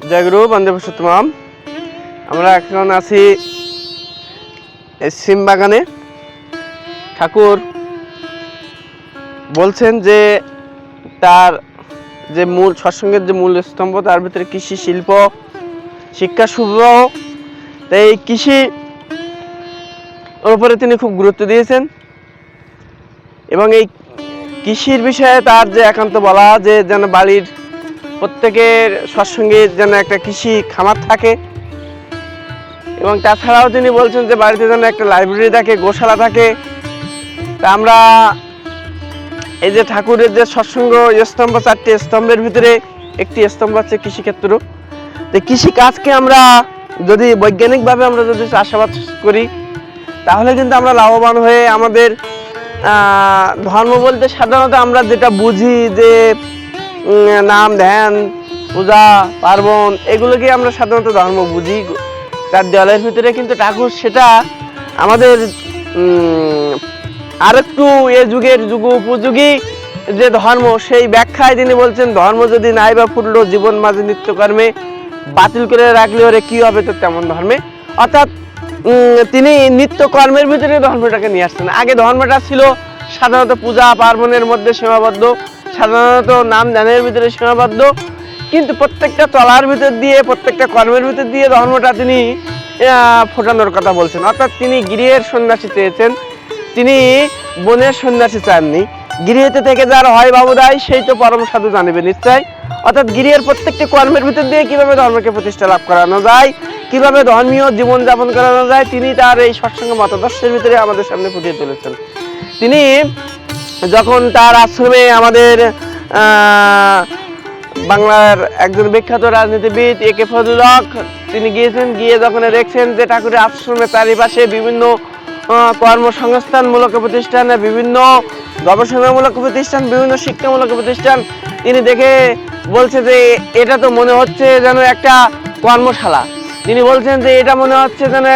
জয়গুরু বন্দে পুরুষোত্তম আমরা এখন আছি সিম বাগানে। ঠাকুর বলছেন যে তার যে মূল, সৎসঙ্গের যে মূল স্তম্ভ, তার ভিতরে কৃষি শিল্প, শিক্ষা শুভ। তাই এই কৃষি উপরে তিনি খুব গুরুত্ব দিয়েছেন। এবং এই কৃষির বিষয়ে তার যে একান্ত বলা যে যেন বাড়ির প্রত্যেকের সৎসঙ্গে যেন একটা কৃষি খামার থাকে। এবং তাছাড়াও তিনি বলছেন যে বাড়িতে যেন একটা লাইব্রেরি থাকে, গোশালা থাকে। তা আমরা এই যে ঠাকুরের যে সৎসঙ্গ স্তম্ভ চারটি স্তম্ভের ভিতরে একটি স্তম্ভ হচ্ছে কৃষিক্ষেত্র। তো কৃষি কাজকে আমরা যদি বৈজ্ঞানিকভাবে আমরা যদি চাষাবাদ করি, তাহলে কিন্তু আমরা লাভবান হয়ে আমাদের ধর্ম বলতে সাধারণত আমরা যেটা বুঝি যে নাম, ধ্যান, পূজা, পার্বণ, এগুলোকে আমরা সাধারণত ধর্ম বুঝি। চার দেওয়ালের ভিতরে কিন্তু ঠাকুর, সেটা আমাদের আরেকটু এ যুগের যুগ, উপযোগী যে ধর্ম, সেই ব্যাখ্যায় তিনি বলছেন, ধর্ম যদি নাই বা ফুটল জীবন মাঝে নিত্যকর্মে বাতিল করে রাখলে ওরে কি হবে তো তেমন ধর্মে? অর্থাৎ তিনি নিত্যকর্মের ভিতরে ধর্মটাকে নিয়ে আসছেন। আগে ধর্মটা ছিল সাধারণত পূজা, পার্বণের মধ্যে সীমাবদ্ধ। সাধারণত নাম ধ্যানের ভিতরে সীমাবদ্ধ, কিন্তু প্রত্যেকটা চলার ভিতর দিয়ে, প্রত্যেকটা কর্মের ভিতর দিয়ে ধর্মটা তিনি ফোটানোর কথা বলছেন। অর্থাৎ তিনি গৃহের সন্ন্যাসী চেয়েছেন। তিনি বনের সন্ন্যাসী চাননি। গৃহেতে থেকে যার হয় বাবুদাই সেই তো পরম সাধু জানিবে নিশ্চয়। অর্থাৎ গৃহের প্রত্যেকটি কর্মের ভিতর দিয়ে কীভাবে ধর্মকে প্রতিষ্ঠা লাভ করানো যায়, কীভাবে ধর্মীয় জীবন যাপন করানো যায়, তিনি তার এই সৎসঙ্গ মতাদর্শের ভিতরে আমাদের সামনে ফুটিয়ে তুলেছেন। তিনি যখন তার আশ্রমে আমাদের বাংলার একজন বিখ্যাত রাজনীতিবিদ এ কে ফজলুল হক, তিনি গিয়েছেন, গিয়ে যখন দেখছেন যে ঠাকুরের আশ্রমের চারিপাশে বিভিন্ন কর্মসংস্থানমূলক প্রতিষ্ঠান, বিভিন্ন গবেষণামূলক প্রতিষ্ঠান, বিভিন্ন শিক্ষামূলক প্রতিষ্ঠান, তিনি দেখে বলছে যে এটা তো মনে হচ্ছে যেন একটা কর্মশালা। তিনি বলছেন যে এটা মনে হচ্ছে যেন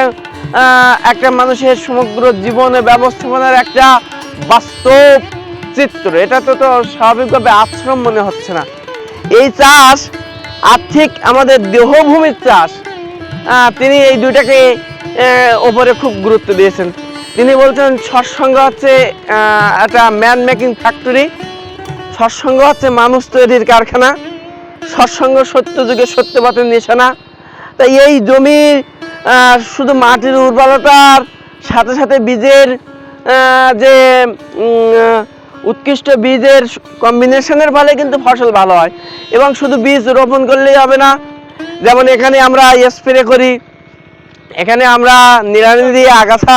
একটা মানুষের সমগ্র জীবনে ব্যবস্থাপনার একটা বাস্তব চিত্র। এটা তো তো স্বাভাবিকভাবে আশ্রম মনে হচ্ছে না। এই চাষ আর্থিক আমাদের দেহভূমির চাষ। তিনি এই দুইটাকে ওপরে খুব গুরুত্ব দিয়েছেন। তিনি বলছেন, সৎসঙ্গ হচ্ছে একটা ম্যান মেকিং ফ্যাক্টরি সৎসঙ্গ হচ্ছে মানুষ তৈরির কারখানা। সৎসঙ্গ সত্য যুগে সত্য পথের নিশানা। তাই এই জমির শুধু মাটির উর্বরতার সাথে সাথে বীজের যে উৎকৃষ্ট বীজের কম্বিনেশনের ফলে কিন্তু ফসল ভালো হয়। এবং শুধু বীজ রোপণ করলেই হবে না, যেমন এখানে আমরা স্প্রে করি, এখানে আমরা নিড়ানি দিয়ে আগাছা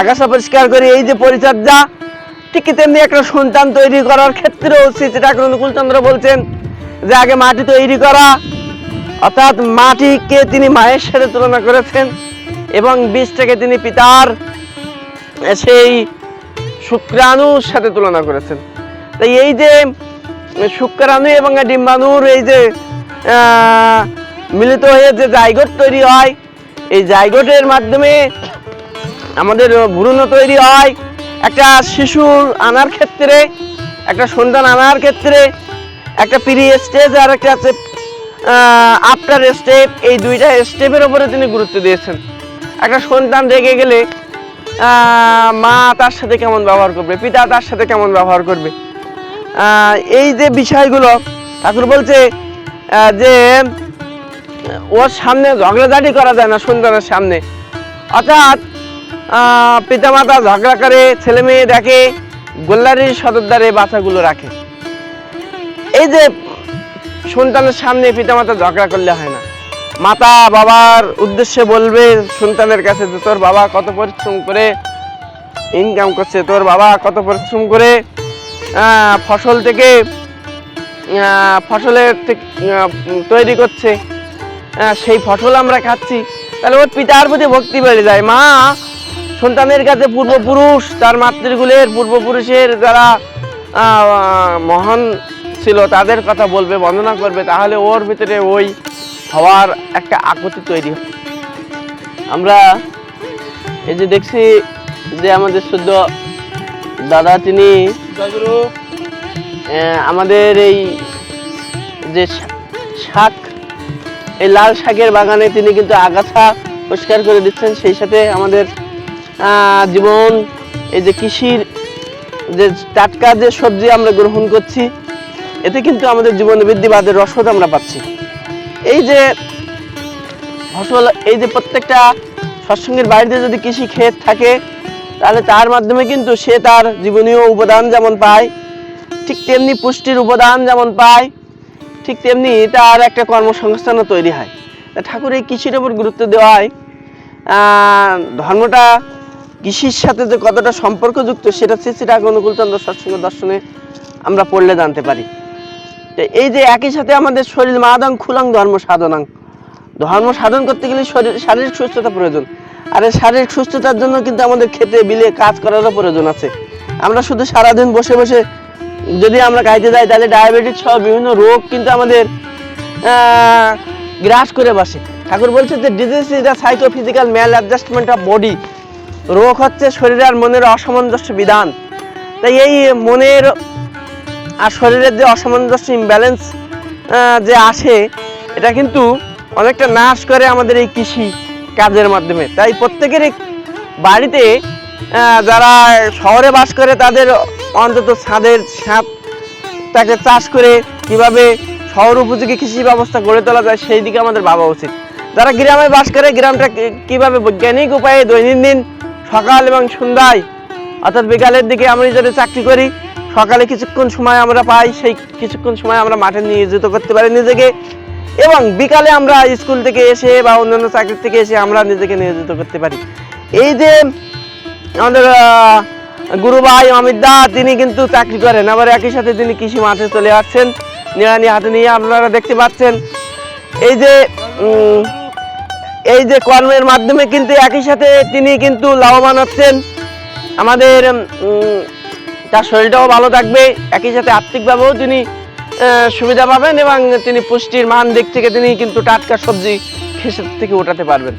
আগাছা পরিষ্কার করি, এই যে পরিচর্যা, ঠিক তেমনি একটা সন্তান তৈরি করার ক্ষেত্রেও শ্রী ঠাকুর অনুকূলচন্দ্র বলছেন যে আগে মাটি তৈরি করা, অর্থাৎ মাটিকে তিনি মায়ের সাথে তুলনা করেছেন এবং বীজটাকে তিনি পিতার সেই শুক্রাণুর সাথে তুলনা করেছেন। তাই এই যে শুক্রাণু এবং ডিম্বাণুর এই যে মিলিত হয়ে যে জাইগোট তৈরি হয়, এই জাইগোটের মাধ্যমে আমাদের ভ্রূণ তৈরি হয়। একটা শিশু আনার ক্ষেত্রে, একটা সন্তান আনার ক্ষেত্রে, একটা প্রি স্টেজ আর একটা আছে আফটার স্টেপ এই দুইটা স্টেপের ওপরে তিনি গুরুত্ব দিয়েছেন। একটা সন্তান রেগে গেলে মা তার সাথে কেমন ব্যবহার করবে? পিতা তার সাথে কেমন ব্যবহার করবে? এই যে বিষয়গুলো, ঠাকুর বলছে যে ওর সামনে ঝগড়াঝাটি করা যায় না সন্তানের সামনে। অর্থাৎ পিতামাতা ঝগড়া করে ছেলে মেয়ে দেখে গোল্লারির সদরদারে বাচ্চাগুলো রাখে। এই যে সন্তানের সামনে পিতামাতা ঝগড়া করলে হয় না। মাতা বাবার উদ্দেশ্যে বলবে সন্তানের কাছে যে তোর বাবা কত পরিশ্রম করে ইনকাম করছে, তোর বাবা কত পরিশ্রম করে ফসল থেকে ফসলের তৈরি করছে। সেই ফসল আমরা খাচ্ছি। তাহলে ওর পিতার প্রতি ভক্তি বেড়ে যায়। মা সন্তানের কাছে পূর্বপুরুষ, তার মাতৃগুলের পূর্বপুরুষের যারা মহান ছিল, তাদের কথা বলবে বন্দনা করবে। তাহলে ওর ভিতরে ওই হওয়ার একটা আকুতি তৈরি আমরা এই যে দেখছি যে আমাদের শুদ্ধ দাদা তিনি আমাদের এই যে শাক, এই লাল শাকের বাগানে তিনি কিন্তু আগাছা পরিষ্কার করে দিচ্ছেন। সেই সাথে আমাদের জীবন, এই যে কৃষির যে টাটকা যে সবজি আমরা গ্রহণ করছি, এতে কিন্তু আমাদের জীবনে বৃদ্ধিবাদের রসদ আমরা পাচ্ছি। এই যে ফসল, এই যে প্রত্যেকটা সৎসঙ্গের বাড়িতে যদি কৃষি ক্ষেত থাকে, তাহলে তার মাধ্যমে কিন্তু সে তার জীবনীয় উপাদান যেমন পায়, ঠিক তেমনি পুষ্টির উপাদান যেমন পায়, ঠিক তেমনি তার একটা কর্মসংস্থানও তৈরি হয়। ঠাকুর এই কৃষির ওপর গুরুত্ব দেওয়ায় ধর্মটা কৃষির সাথে যে কতটা সম্পর্কযুক্ত, সেটা শ্রী শ্রী ঠাকুর অনুকূলচন্দ্র সৎসঙ্গ দর্শনে আমরা পড়লে জানতে পারি। তো এই যে একই সাথে আমাদের শরীর মাদাং খুলাং ধর্ম সাধনাং। ধর্ম সাধন করতে গেলে শরীর শারীরিক সুস্থতা প্রয়োজন। আর এই শারীরিক সুস্থতার জন্য কিন্তু আমাদের খেতে, বিলে কাজ করারও প্রয়োজন আছে। আমরা শুধু সারাদিন বসে বসে যদি আমরা খাইতে যাই, তাহলে ডায়াবেটিস সহ বিভিন্ন রোগ কিন্তু আমাদের গ্রাস করে বসে। ঠাকুর বলছে যে disease is the psychophysical maladjustment of body রোগ হচ্ছে শরীর আর মনের অসামঞ্জস্য বিধান। তাই এই মনের আর শরীরের যে অসামঞ্জস্য ইমব্যালেন্স যে আসে, এটা কিন্তু অনেকটা নাশ করে আমাদের এই কৃষি কাজের মাধ্যমে। তাই প্রত্যেকেরই বাড়িতে যারা শহরে বাস করে, তাদের অন্তত ছাদের ছাদ তাকে চাষ করে কীভাবে শহর উপযোগী কৃষি ব্যবস্থা গড়ে তোলা যায়, সেই দিকে আমাদের ভাবা উচিত। যারা গ্রামে বাস করে, গ্রামটা কীভাবে বৈজ্ঞানিক উপায়ে দৈনন্দিন সকাল এবং সন্ধ্যায়, অর্থাৎ বিকালের দিকে আমরা যদি চাকরি করি সকালে কিছুক্ষণ সময় আমরা পাই, সেই কিছুক্ষণ সময় আমরা মাঠে নিয়োজিত করতে পারি নিজেকে। এবং বিকালে আমরা স্কুল থেকে এসে বা অন্যান্য চাকরি থেকে এসে আমরা নিজেকে নিয়োজিত করতে পারি। এই যে আমাদের গুরু ভাই অমিত দা, তিনি কিন্তু চাকরি করেন। আবার একই সাথে তিনি কৃষি মাঠে চলে আসছেন। নিড়ানি হাতে নিয়ে আপনারা দেখতে পাচ্ছেন। এই যে এই যে কর্মের মাধ্যমে কিন্তু একই সাথে তিনি কিন্তু লাভবান হচ্ছেন। আমাদের তার শরীরটাও ভালো থাকবে। একই সাথে আর্থিকভাবেও তিনি সুবিধা পাবেন এবং তিনি পুষ্টির মান দিক থেকে তিনি কিন্তু টাটকা সবজি খেসের থেকে ওঠাতে পারবেন।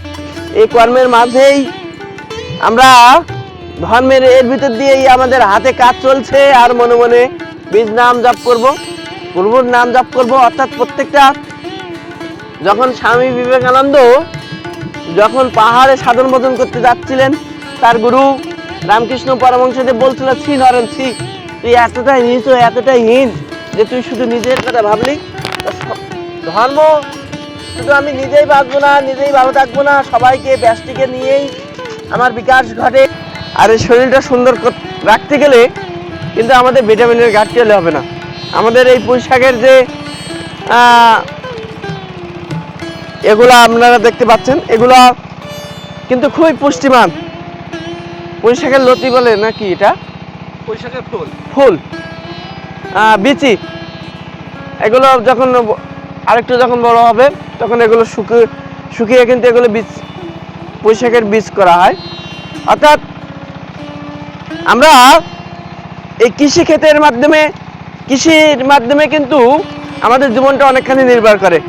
এই কর্মের মাঝেই আমরা ধর্মের, এর ভিতর দিয়েই আমাদের হাতে কাজ চলছে আর মনে মনে বীজ নাম জপ করব প্রভুর নাম জপ করব। অর্থাৎ প্রত্যেকটা, যখন স্বামী বিবেকানন্দ যখন পাহাড়ে সাধন ভোজন করতে যাচ্ছিলেন, তার গুরু রামকৃষ্ণ পরমংসদেব বলছিল, ছি নরেন, ছি। তুই এতটাই নিচ এতটাই হীন যে তুই শুধু নিজের কথা ভাবলি। ধর্ম, শুধু আমি নিজেই বাঁচবো না, নিজেই ভালো থাকব না। সবাইকে ব্যষ্টিকে নিয়েই আমার বিকাশ ঘটে। আর এই শরীরটা সুন্দর রাখতে গেলে কিন্তু আমাদের ভিটামিনের ঘাটতি হলে হবে না। আমাদের এই পুঁইশাকের যে এগুলা আপনারা দেখতে পাচ্ছেন, এগুলা কিন্তু খুবই পুষ্টিমান। পুঁইশাকের লতি বলে নাকি এটা? বৈশাখের ফুল। ফুল। বিচি। এগুলো যখন আরেকটু যখন বড় হবে তখন এগুলো শুকিয়ে শুকিয়ে কিন্তু এগুলো বীজ পুঁইশাকের বীজ করা হয়। অর্থাৎ আমরা এই কৃষি ক্ষেতের মাধ্যমে কৃষির মাধ্যমে কিন্তু আমাদের জীবনটা অনেকখানি নির্ভর করে।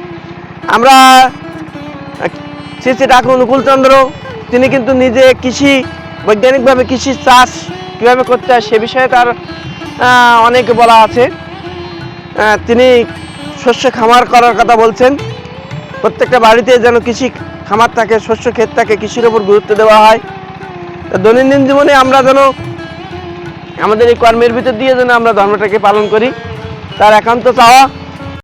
আমরা শ্রী শ্রী ঠাকুর অনুকূলচন্দ্র তিনি কিন্তু নিজে কৃষি বৈজ্ঞানিকভাবে কৃষি চাষ কীভাবে করতে হয় সে বিষয়ে তার অনেক বলা আছে। তিনি শস্য খামার করার কথা বলছেন। প্রত্যেকটা বাড়িতে যেন কৃষি খামার থাকে, শস্য ক্ষেত থাকে, কৃষির ওপর গুরুত্ব দেওয়া হয়। তা দৈনন্দিন জীবনে আমরা যেন আমাদের এই কর্মের ভিতর দিয়ে যেন আমরা ধর্মটাকে পালন করি, তার একান্ত চাওয়া।